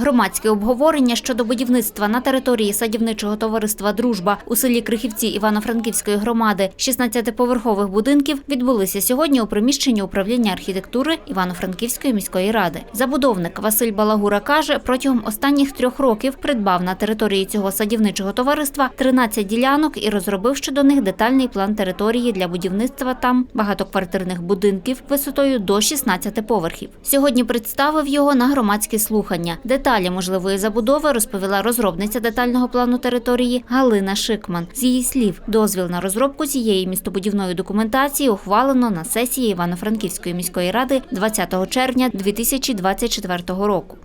Громадське обговорення щодо будівництва на території садівничого товариства Дружба у селі Крихівці Івано-Франківської громади 16-поверхових будинків відбулися сьогодні у приміщенні управління архітектури Івано-Франківської міської ради. Забудовник Василь Балагура каже, протягом останніх трьох років придбав на території цього садівничого товариства 13 ділянок і розробив щодо них детальний план території для будівництва там багатоквартирних будинків висотою до 16 поверхів. Сьогодні представив його на громадські слухання. Деталі можливої забудови розповіла розробниця детального плану території Галина Шикман. З її слів, дозвіл на розробку цієї містобудівної документації ухвалено на сесії Івано-Франківської міської ради 20 червня 2024 року.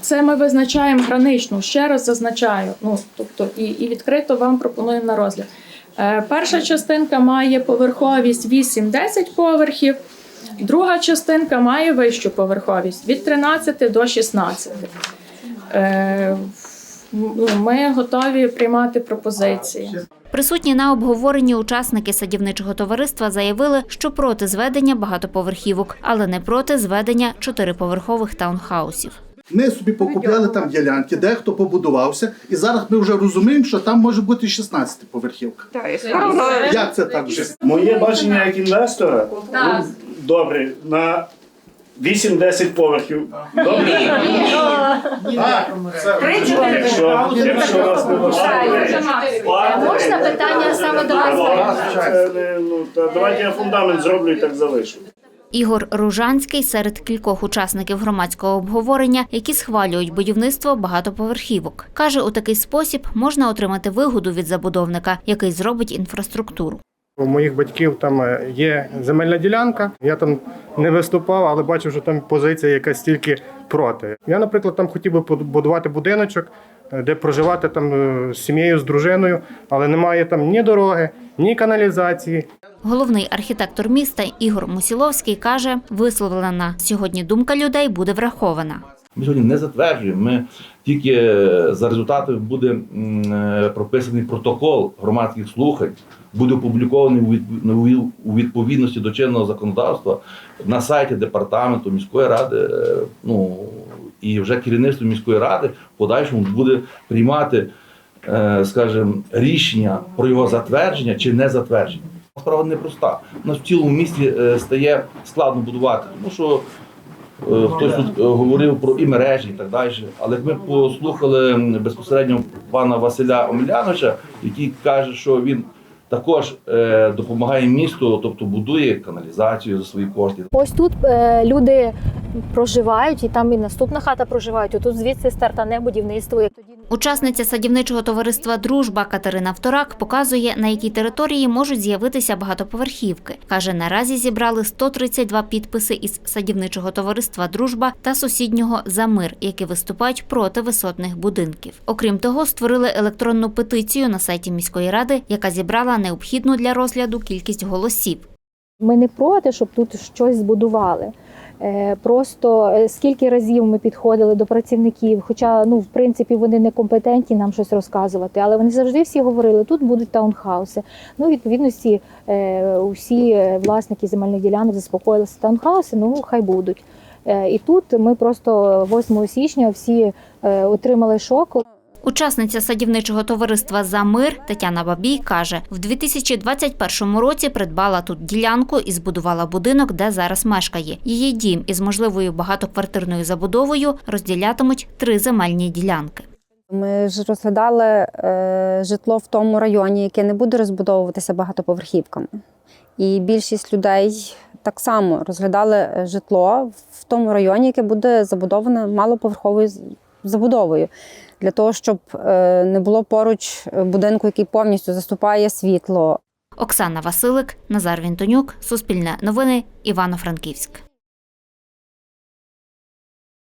Це ми визначаємо граничну, ще раз зазначаю. Ну тобто і, і відкрито вам пропонуємо на розгляд. Е, перша частинка має поверховість 8-10 поверхів, друга частинка має вищу поверховість від 13 до 16. Е, ну, ми готові приймати пропозиції. Присутні на обговоренні учасники садівничого товариства заявили, що проти зведення багатоповерхівок, але не проти зведення чотириповерхових таунхаусів. Ми собі покупляли там ділянки, дехто побудувався, і зараз ми вже розуміємо, що там може бути 16 поверхівка. Як це так вже? Моє бачення як інвестора добре на 8-10 поверхів. Добре? Якщо, якщо вас не влаштовує. Можна питання саме до вас? Це не, ну, та давайте я фундамент зроблю і так залишу. Ігор Ружанський серед кількох учасників громадського обговорення, які схвалюють будівництво багатоповерхівок. Каже, у такий спосіб можна отримати вигоду від забудовника, який зробить інфраструктуру. У моїх батьків там е, є земельна ділянка. Я там не виступав, але бачив, що там позиція якась тільки проти. Я, наприклад, там хотів би побудувати будиночок, е, де проживати там е, з сім'єю, з дружиною, але немає там ні дороги, ні каналізації. Головний архітектор міста Ігор Мусіловський каже, висловлена сьогодні думка людей буде врахована. Ми сьогодні не затверджуємо. Ми тільки е, за результатами буде е, прописаний протокол громадських слухань, буде опублікований у відп- у- у відповідності до чинного законодавства на сайті департаменту міської ради. е, Ну і вже керівництво міської ради в подальшому буде приймати, скажімо, рішення про його затвердження чи не затвердження. Справа непроста. У нас в цілому місті стає складно будувати, тому що Хтось тут е, говорив про і мережі, і так далі. Але ми послухали безпосередньо пана Василя Омеляновича, який каже, що він також е, допомагає місту, тобто будує каналізацію за свої кошти. Ось тут е, люди проживають, і там і наступна хата проживають. Отут звідси старта не будівництво. Учасниця садівничого товариства Дружба Катерина Вторак показує, на якій території можуть з'явитися багатоповерхівки. Каже, наразі зібрали 132 підписи із садівничого товариства Дружба та сусіднього Замир, які виступають проти висотних будинків. Окрім того, створили електронну петицію на сайті міської ради, яка зібрала необхідну для розгляду кількість голосів. ми не проти, щоб тут щось збудували. Е, Просто е, скільки разів ми підходили до працівників, хоча ну в принципі вони не компетентні нам щось розказувати, але вони завжди всі говорили, тут будуть таунхауси. Ну, відповідності е, усі власники земельних ділянок заспокоїлися таунхауси, ну хай будуть. І тут ми просто 8 січня всі отримали шок. Учасниця садівничого товариства «За мир» Тетяна Бабій каже, в 2021 році придбала тут ділянку і збудувала будинок, де зараз мешкає. Її дім із можливою багатоквартирною забудовою розділятимуть три земельні ділянки. Ми ж розглядали е, житло в тому районі, яке не буде розбудовуватися багатоповерхівками. І більшість людей так само розглядали е, житло в тому районі, яке буде забудоване малоповерховою забудовою. Для того, щоб е, не було поруч будинку, який повністю заступає світло, Оксана Василик, Назар Вінтонюк, Суспільне новини, Івано-Франківськ.